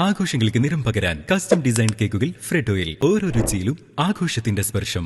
ആഘോഷങ്ങൾക്ക് നിറം പകരാൻ കസ്റ്റം ഡിസൈൻ കേക്കുകൾ ഫ്രെഡോയിൽ ഓരോ രുചിയിലും ആഘോഷത്തിന്റെ സ്പർശം.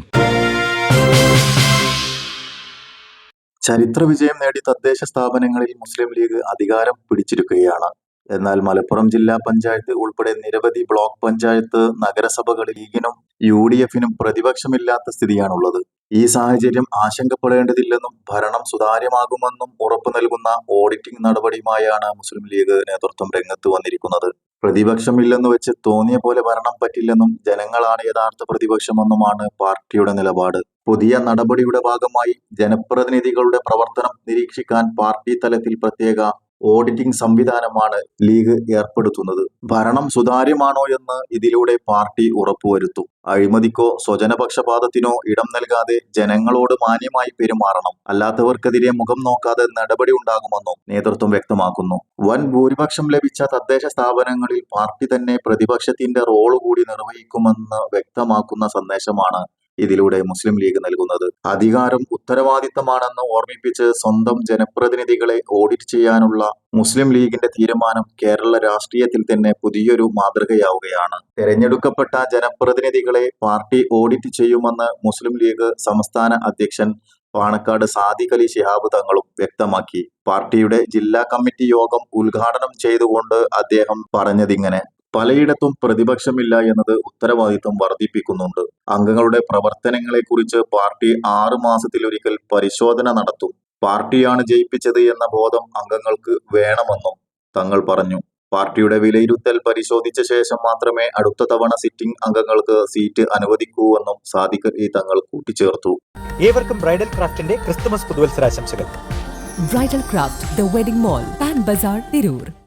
ചരിത്ര വിജയം നേടി തദ്ദേശ സ്ഥാപനങ്ങളിൽ മുസ്ലിം ലീഗ് അധികാരം പിടിച്ചിരിക്കുകയാണ്. എന്നാൽ മലപ്പുറം ജില്ലാ പഞ്ചായത്ത് ഉൾപ്പെടെ നിരവധി ബ്ലോക്ക് പഞ്ചായത്ത് നഗരസഭകളിൽ ലീഗിനും യു ഡി എഫിനും പ്രതിപക്ഷമില്ലാത്ത സ്ഥിതിയാണുള്ളത്. ഈ സാഹചര്യം ആശങ്കപ്പെടേണ്ടതില്ലെന്നും ഭരണം സുതാര്യമാകുമെന്നും ഉറപ്പു നൽകുന്ന ഓഡിറ്റിംഗ് നടപടിയുമായാണ് മുസ്ലിം ലീഗ് നേതൃത്വം രംഗത്ത് വന്നിരിക്കുന്നത്. പ്രതിപക്ഷമില്ലെന്ന് വെച്ച് തോന്നിയ പോലെ ഭരണം പറ്റില്ലെന്നും ജനങ്ങളാണ് യഥാർത്ഥ പ്രതിപക്ഷമെന്നുമാണ് പാർട്ടിയുടെ നിലപാട്. പുതിയ നടപടിയുടെ ഭാഗമായി ജനപ്രതിനിധികളുടെ പ്രവർത്തനം നിരീക്ഷിക്കാൻ പാർട്ടി തലത്തിൽ പ്രത്യേക ഓഡിറ്റിംഗ് സംവിധാനമാണ് ലീഗ് ഏർപ്പെടുത്തുന്നത്. ഭരണം സുതാര്യമാണോ എന്ന് ഇതിലൂടെ പാർട്ടി ഉറപ്പുവരുത്തും. അഴിമതിക്കോ സ്വജനപക്ഷപാതത്തിനോ ഇടം നൽകാതെ ജനങ്ങളോട് മാന്യമായി പെരുമാറണം. അല്ലാത്തവർക്കെതിരെ മുഖം നോക്കാതെ നടപടി ഉണ്ടാകുമെന്നും നേതൃത്വം വ്യക്തമാക്കുന്നു. വൻ ഭൂരിപക്ഷം ലഭിച്ച തദ്ദേശ സ്ഥാപനങ്ങളിൽ പാർട്ടി തന്നെ പ്രതിപക്ഷത്തിന്റെ റോൾ കൂടി നിർവഹിക്കുമെന്ന് വ്യക്തമാക്കുന്ന സന്ദേശമാണ് ഇതിലൂടെ മുസ്ലിം ലീഗ് നൽകുന്നത്. അധികാരം ഉത്തരവാദിത്തമാണെന്ന് ഓർമ്മിപ്പിച്ച് സ്വന്തം ജനപ്രതിനിധികളെ ഓഡിറ്റ് ചെയ്യാനുള്ള മുസ്ലിം ലീഗിന്റെ തീരുമാനം കേരള രാഷ്ട്രീയത്തിൽ തന്നെ പുതിയൊരു മാതൃകയാവുകയാണ്. തെരഞ്ഞെടുക്കപ്പെട്ട ജനപ്രതിനിധികളെ പാർട്ടി ഓഡിറ്റ് ചെയ്യുമെന്ന് മുസ്ലിം ലീഗ് സംസ്ഥാന അധ്യക്ഷൻ പാണക്കാട് സാദിഖ് അലി ശിഹാബ് തങ്ങളും വ്യക്തമാക്കി. പാർട്ടിയുടെ ജില്ലാ കമ്മിറ്റി യോഗം ഉദ്ഘാടനം ചെയ്തുകൊണ്ട് അദ്ദേഹം പറഞ്ഞതിങ്ങനെ. പലയിടത്തും പ്രതിപക്ഷമില്ല എന്നത് ഉത്തരവാദിത്വം വർദ്ധിപ്പിക്കുന്നുണ്ട്. അംഗങ്ങളുടെ പ്രവർത്തനങ്ങളെക്കുറിച്ച് പാർട്ടി ആറു മാസത്തിലൊരിക്കൽ പരിശോധന നടത്തും. പാർട്ടിയാണ് ജയിപ്പിച്ചത് എന്ന ബോധം അംഗങ്ങൾക്ക് വേണമെന്നും തങ്ങൾ പറഞ്ഞു. പാർട്ടിയുടെ വിലയിരുത്തൽ പരിശോധിച്ച ശേഷം മാത്രമേ അടുത്ത തവണ സിറ്റിംഗ് അംഗങ്ങൾക്ക് സീറ്റ് അനുവദിക്കൂവെന്നും സാദിഖ് ഈ തങ്ങൾ കൂട്ടിച്ചേർത്തു. ഏവർക്കും ബ്രൈഡൽ ക്രാഫ്റ്റിന്റെ Christmas പുതുവത്സരാശംസകൾ. Bridal craft the wedding mall Pan Bazaar Tirur.